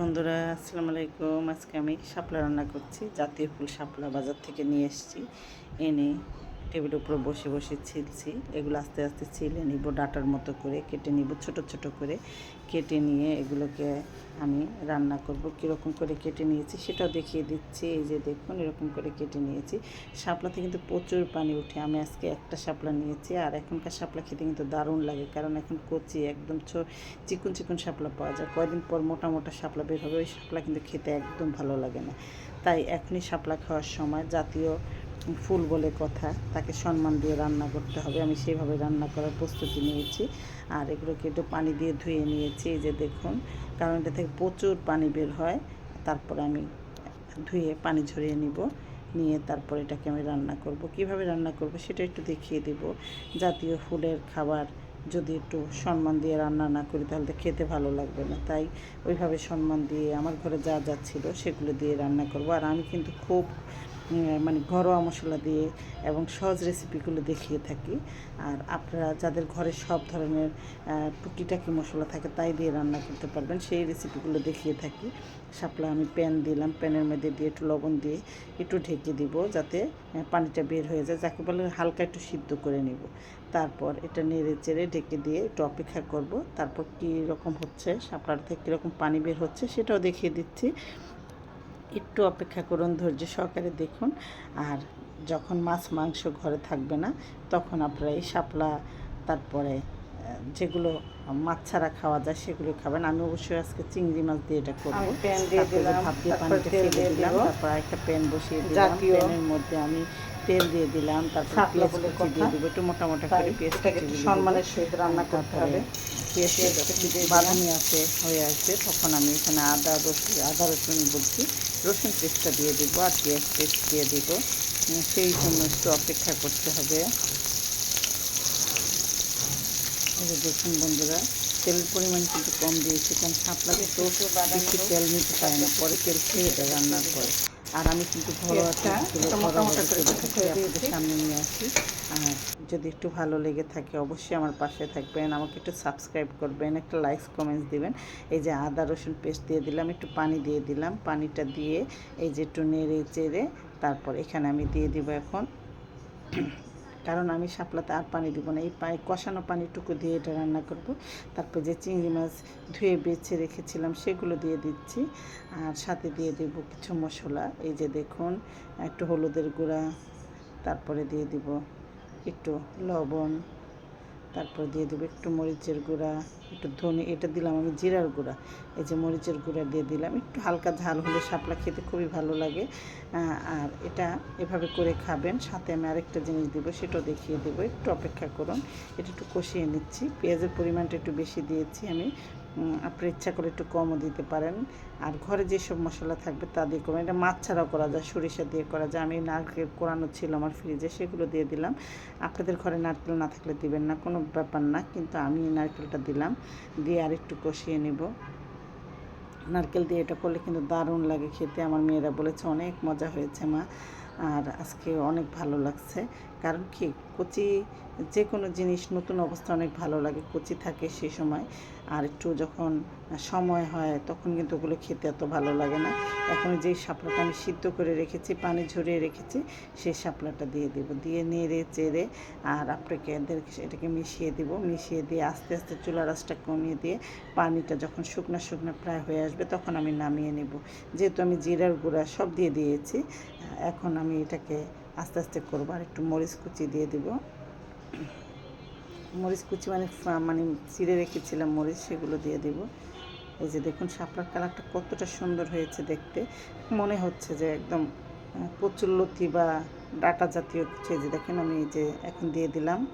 বন্ধুরা, আসসালামু আলাইকুম। আজকে আমি শাপলা রান্না করছি। জাতীয় ফুল শাপলা বাজার থেকে নিয়ে এসেছি। এনে টেবিলের উপরে বসে বসে ছিলছি। এগুলো আস্তে আস্তে ছিলে নিব, ডাটার মতো করে কেটে নিব, ছোট ছোট করে কেটে নিয়ে এগুলোকে আমি রান্না করব। কীরকম করে কেটে নিয়েছি সেটাও দেখিয়ে দিচ্ছি। এই যে দেখুন, এরকম করে কেটে নিয়েছি। শাপলাতে কিন্তু প্রচুর পানি উঠে। আমি আজকে একটা শাপলা নিয়েছি আর এখনকার শাপলা খেতে কিন্তু দারুণ লাগে, কারণ এখন কচি একদম চিকুন চিকুন শাপলা পাওয়া যায়। কয়দিন পর মোটা মোটা শাপলা বের হবে, ওই শাপলা কিন্তু খেতে একদম ভালো লাগে না। তাই এখনই শাপলা খাওয়ার সময় জাতীয় ফুল বলে কথা, তাকে সম্মান দিয়ে রান্না করতে হবে। আমি সেভাবে রান্না করার প্রস্তুতি নিয়েছি। আর এগুলোকে একটু পানি দিয়ে ধুয়ে নিয়েছি, এই যে দেখুন। কারণ এটা থেকে প্রচুর পানি বের হয়। তারপরে আমি ধুয়ে পানি ঝরিয়ে নিব। নিয়ে তারপর এটাকে আমি রান্না করব। কীভাবে রান্না করব সেটা একটু দেখিয়ে দেব। জাতীয় ফুলের খাবার যদি একটু সম্মান দিয়ে রান্না না করি তাহলে খেতে ভালো লাগবে না। তাই ওইভাবে সম্মান দিয়ে আমার ঘরে যা যা ছিল সেগুলো দিয়ে রান্না করব। আর আমি কিন্তু খুব মানে ঘরোয়া মশলা দিয়ে এবং সহজ রেসিপিগুলো দেখিয়ে থাকি। আর আপনারা যাদের ঘরে সব ধরনের টুকিটাকি মশলা থাকে তাই দিয়ে রান্না করতে পারবেন। সেই রেসিপিগুলো দেখিয়ে থাকি। শাপলা আমি প্যান দিলাম, প্যানের মধ্যে দিয়ে একটু লবণ দিয়ে একটু ঢেকে দিব যাতে পানিটা বের হয়ে যায়। যাকে বলে হালকা একটু সিদ্ধ করে নিব। তারপর এটা নেড়ে চেড়ে ঢেকে দিয়ে একটু অপেক্ষা করব। তারপর কী রকম হচ্ছে শাপলার থেকে কীরকম পানি বের হচ্ছে সেটাও দেখিয়ে দিচ্ছি। একটু অপেক্ষা করুন ধৈর্য সহকারে দেখুন। আর যখন মাছ মাংস ঘরে থাকবে না তখন আপনারা এই শাপলা তারপরে যেগুলো মাছ ছাড়া খাওয়া যায় সেগুলো খাবেন। আমি অবশ্যই আজকে চিংড়ি মাছ দিয়ে এটা করব। আমি দিয়ে দিলাম, ভাপ দিয়ে তারপর পানিটা ফেলে দিলাম তারপর একটা প্যান বসিয়ে দিলাম। প্যানের মধ্যে আমি তেল দিয়ে দিলাম তারপর পেঁয়াজ কুচি দিয়ে। দিব। একটু মোটা মোটা করে পেঁয়াজ এটাকে কুচি একটু দিয়ে দিব। সম্মানের সহিত রান্না করতে হবে। পেঁয়াজটা পেঁয়াজ। বাদামি আছে হয়ে আসবে। তখন আমি এখানে আদা রসুন আদা রসুন বলছি। রসুন পেস্টটা দিয়ে দিব আর পেঁয়াজ পেস্ট দিয়ে দিব। সেই জন্য একটু অপেক্ষা করতে হবে। দেখুন বন্ধুরা তেলের পরিমাণ কিন্তু কম দিয়েছি কারণ শাপলাতে তো বেশি তেল নিতে পারে না পরে তেল খেয়ে দেয় রান্নার পরে। আর আমি কিন্তু ভালো ঘরোয়া আপনাদের সামনে নিয়ে আসি। আর যদি একটু ভালো লেগে থাকে অবশ্যই আমার পাশে থাকবেন। আমাকে একটু সাবস্ক্রাইব করবেন একটা লাইকস কমেন্টস দিবেন। এই যে আদা রসুন পেস্ট দিয়ে দিলাম একটু পানি দিয়ে দিলাম। পানিটা দিয়ে এই যে একটু নেড়ে চেড়ে তারপর এখানে আমি দিয়ে দিব এখন কারণ আমি শাপলাতে আর পানি দিব না। এই পায়ে কষানো পানিটুকু দিয়ে এটা রান্না করব। তারপর যে চিংড়ি মাছ ধুয়ে বেছে রেখেছিলাম সেগুলো দিয়ে দিচ্ছি। আর সাথে দিয়ে দেব কিছু মশলা। এই যে দেখুন, একটু হলুদের গুঁড়া, তারপরে দিয়ে দিব একটু লবণ। তারপর দিয়ে দেবো একটু মরিচের গুঁড়া, একটু ধনে, এটা দিলাম আমি জিরার গুঁড়া। এই যে মরিচের গুঁড়া দিয়ে দিলাম, একটু হালকা ঝাল হলে শাপলা খেতে খুবই ভালো লাগে। আর এটা এভাবে করে খাবেন। সাথে আমি আরেকটা জিনিস দেবো, সেটাও দেখিয়ে দেবো। একটু অপেক্ষা করুন, এটা একটু কষিয়ে নিচ্ছি। পেঁয়াজের পরিমাণটা একটু বেশি দিয়েছি আমি। আপনার ইচ্ছা করে একটু কমও দিতে পারেন। আর ঘরে যেসব মশলা থাকবে তা দিয়ে করবেন। এটা মাছ ছাড়াও করা যায়, সরিষা দিয়ে করা যায়। আমি নারকেল কোরানো ছিল আমার ফ্রিজে সেগুলো দিয়ে দিলাম। আপনাদের ঘরে নারকেল না থাকলে দিবেন না, কোনো ব্যাপার না। কিন্তু আমি নারকেলটা দিলাম, দিয়ে আর একটু কষিয়ে নেব। নারকেল দিয়ে এটা করলে কিন্তু দারুণ লাগে খেতে। আমার মেয়েরা বলেছে, অনেক মজা হয়েছে মা। আর আজকে অনেক ভালো লাগছে। কারণ কি, কচি যে কোনো জিনিস নতুন অবস্থা অনেক ভালো লাগে, কচি থাকে সেই সময়। আর একটু যখন সময় হয়, তখন কিন্তু ওগুলো খেতে এত ভালো লাগে না। এখন যেই শাপলাটা আমি সিদ্ধ করে রেখেছি, পানি ঝরিয়ে রেখেছি, সেই শাপলাটা দিয়ে দেব। দিয়ে নেড়ে চেড়ে আর আপনাকে এটাকে মিশিয়ে দিব। মিশিয়ে দিয়ে আস্তে আস্তে চুলা রাসটা কমিয়ে দিয়ে পানিটা যখন শুকনো শুকনো প্রায় হয়ে আসবে, তখন আমি নামিয়ে নেব। যেহেতু আমি জিরার গুঁড়া সব দিয়ে দিয়েছি, এখন আমি এটাকে আস্তে আস্তে করব আর একটু মরিচ কুচি দিয়ে দিব। মরিচ কুচি মানে মানে চিড়ে রেখেছিলাম মরিচ, সেগুলো দিয়ে দেব। এই যে দেখুন, শাপলার কালারটা কতটা সুন্দর হয়েছে দেখতে। মনে হচ্ছে যে একদম প্রচুর কচুরলতি বা ডাটা জাতীয় কিছু। যে দেখেন, আমি এই যে এখন দিয়ে দিলাম।